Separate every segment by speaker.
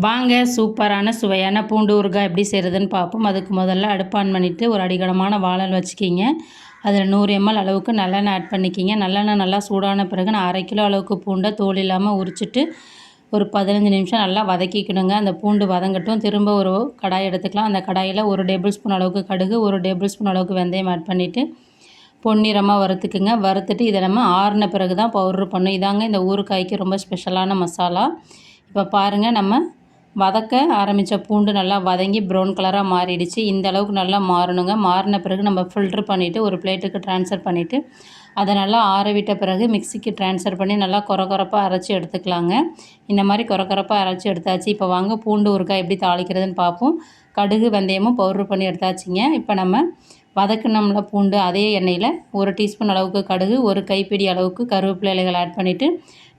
Speaker 1: வாங்க சூப்பரான சுவையான பூண்டு ஊறுகாய் எப்படி செய்கிறதுன்னு பார்ப்போம். அதுக்கு முதல்ல அடுப்பு ஆன் பண்ணிவிட்டு ஒரு அடிகடமான வாழல் வச்சுக்கிங்க. அதில் நூறு எம்எல் அளவுக்கு நல்லெண்ணெய் ஆட் பண்ணிக்கிங்க. நல்லெண்ணெய் நல்லா சூடான பிறகு நான் அரை கிலோ அளவுக்கு பூண்டை தோல் இல்லாமல் உரிச்சிட்டு ஒரு பதினஞ்சு நிமிஷம் நல்லா வதக்கிக்கணுங்க. அந்த பூண்டு வதங்கட்டும். திரும்ப ஒரு கடாய் எடுத்துக்கலாம். அந்த கடாயில் ஒரு டேபிள் ஸ்பூன் அளவுக்கு கடுகு ஒரு டேபிள் ஸ்பூன் அளவுக்கு வெந்தயம் ஆட் பண்ணிவிட்டு பொன்னிறமாக வறுத்துக்குங்க. வறுத்துட்டு இதை நம்ம ஆறின பிறகு தான் பவுட்ரு பண்ணும் இதாங்க இந்த ஊறுகாய்க்கு ரொம்ப ஸ்பெஷலான மசாலா. இப்போ பாருங்கள் நம்ம வதக்க ஆரம்பித்த பூண்டு நல்லா வதங்கி ப்ரௌன் கலராக மாறிடுச்சு. இந்த அளவுக்கு நல்லா மாறணுங்க. மாறின பிறகு நம்ம ஃபில்ட்ரு பண்ணிவிட்டு ஒரு பிளேட்டுக்கு ட்ரான்ஸ்ஃபர் பண்ணிவிட்டு அதை நல்லா ஆற விட்ட பிறகு மிக்சிக்கு ட்ரான்ஸ்ஃபர் பண்ணி நல்லா குறகுறப்பாக அரைச்சி எடுத்துக்கலாங்க. இந்த மாதிரி குறகுறப்பாக அரைச்சி எடுத்தாச்சு. இப்போ வாங்க பூண்டு ஊறுக்காய் எப்படி தாளிக்கிறதுன்னு பார்ப்போம். கடுகு வெந்தயமும் பவுட்ரு பண்ணி எடுத்தாச்சுங்க. இப்போ நம்ம வதக்குனம்ல பூண்டு அதே எண்ணெயில் ஒரு டீஸ்பூன் அளவுக்கு கடுகு ஒரு கைப்பிடி அளவுக்கு கருவேப்பிலை இலைகள் ஆட் பண்ணிவிட்டு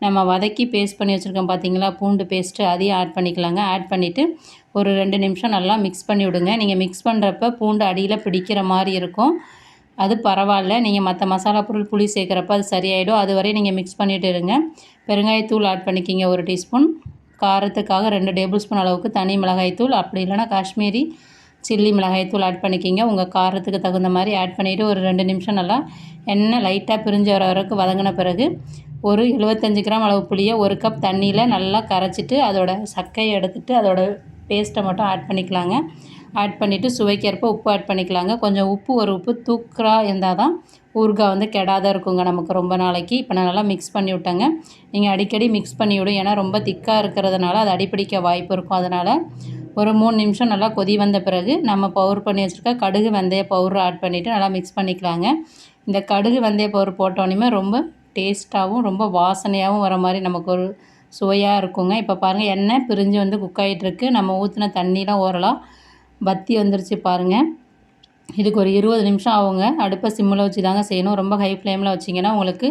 Speaker 1: நம்ம வதக்கி பேஸ்ட் பண்ணி வச்சுருக்கோம் பார்த்தீங்களா பூண்டு பேஸ்ட்டு அதையும் ஆட் பண்ணிக்கலாங்க. ஆட் பண்ணிவிட்டு ஒரு ரெண்டு நிமிஷம் நல்லா மிக்ஸ் பண்ணி விடுங்க. நீங்கள் மிக்ஸ் பண்ணுறப்ப பூண்டு அடியில் பிடிக்கிற மாதிரி இருக்கும். அது பரவாயில்ல. நீங்கள் மற்ற மசாலா பொருள் புளி சேர்க்குறப்ப அது சரியாயிடும். அது வரையும் நீங்கள் மிக்ஸ் பண்ணிவிட்டு இருங்க. பெருங்காயத்தூள் ஆட் பண்ணிக்கிங்க ஒரு டீஸ்பூன். காரத்துக்காக ரெண்டு டேபிள் ஸ்பூன் அளவுக்கு தனி மிளகாய்த்தூள். அப்படி இல்லைனா காஷ்மீரி சில்லி மிளகாய்த்தூள் ஆட் பண்ணிக்கிங்க. உங்கள் காரத்துக்கு தகுந்த மாதிரி ஆட் பண்ணிவிட்டு ஒரு ரெண்டு நிமிஷம் நல்லா எண்ணெய் லைட்டாக பிரிஞ்சு வர வரைக்கும் வதங்கின பிறகு ஒரு எழுபத்தஞ்சி கிராம் அளவு புளியை ஒரு கப் தண்ணியில் நல்லா கரைச்சிட்டு அதோட சக்கையை எடுத்துகிட்டு அதோட பேஸ்ட்டை மட்டும் ஆட் பண்ணிக்கலாங்க. ஆட் பண்ணிவிட்டு சுவைக்கேற்ப உப்பு ஆட் பண்ணிக்கலாங்க. கொஞ்சம் உப்பு ஒரு உப்பு தூக்கராக இருந்தால் தான் ஊறுகாய் வந்து கெடாத இருக்குங்க நமக்கு ரொம்ப நாளைக்கு. இப்போ நான் நல்லா மிக்ஸ் பண்ணி விட்டேங்க. நீங்கள் அடிக்கடி மிக்ஸ் பண்ணி விடும் ஏன்னா ரொம்ப திக்காக இருக்கிறதுனால அது அடிப்பிடிக்க வாய்ப்பு இருக்கும். அதனால் ஒரு மூணு நிமிஷம் நல்லா கொதி வந்த பிறகு நம்ம பவுர் பண்ணி வச்சுருக்க கடுகு வெந்தய பவுர் ஆட் பண்ணிவிட்டு நல்லா மிக்ஸ் பண்ணிக்கலாங்க. இந்த கடுகு வெந்தய பவுடர் போட்டோன்னே ரொம்ப டேஸ்ட்டாகவும் ரொம்ப வாசனையாகவும் வர மாதிரி நமக்கு ஒரு சுவையாக இருக்குங்க. இப்போ பாருங்கள் எண்ணெய் பிரிஞ்சு வந்து குக் ஆகிட்டுருக்கு நம்ம ஊற்றின தண்ணிலாம் ஓரலாம் பத்தி வந்துருச்சு பாருங்கள் இதுக்கு ஒரு இருபது நிமிஷம் ஆகுங்க. அடுப்பை சிம்மில் வச்சு தாங்க செய்யணும். ரொம்ப ஹை ஃப்ளேமில் வச்சிங்கன்னா உங்களுக்கு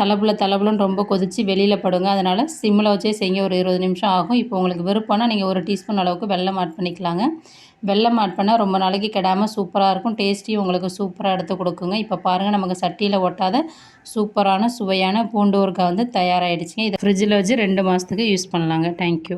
Speaker 1: தலப்புல தலப்புலன்னு ரொம்ப கொதித்து வெளியில் படுங்க. அதனால் சிம்மில் வச்சே செய்ய ஒரு இருபது நிமிஷம் ஆகும். இப்போ உங்களுக்கு விருப்பம்னா நீங்கள் ஒரு டீஸ்பூன் அளவுக்கு வெள்ளம் ஆட் பண்ணிக்கலாங்க. வெள்ளம் ஆட் பண்ணால் ரொம்ப நாளைக்கு கெடாமல் சூப்பராக இருக்கும். டேஸ்ட்டியும் உங்களுக்கு சூப்பராக எடுத்து கொடுக்குங்க. இப்போ பாருங்கள் நமக்கு சட்டியில் ஒட்டாத சூப்பரான சுவையான பூண்டு ஊறுகாய் வந்து தயாராகிடுச்சிங்க இதை ஃப்ரிட்ஜில் வச்சு ரெண்டு மாதத்துக்கு யூஸ் பண்ணலாங்க. தேங்க்யூ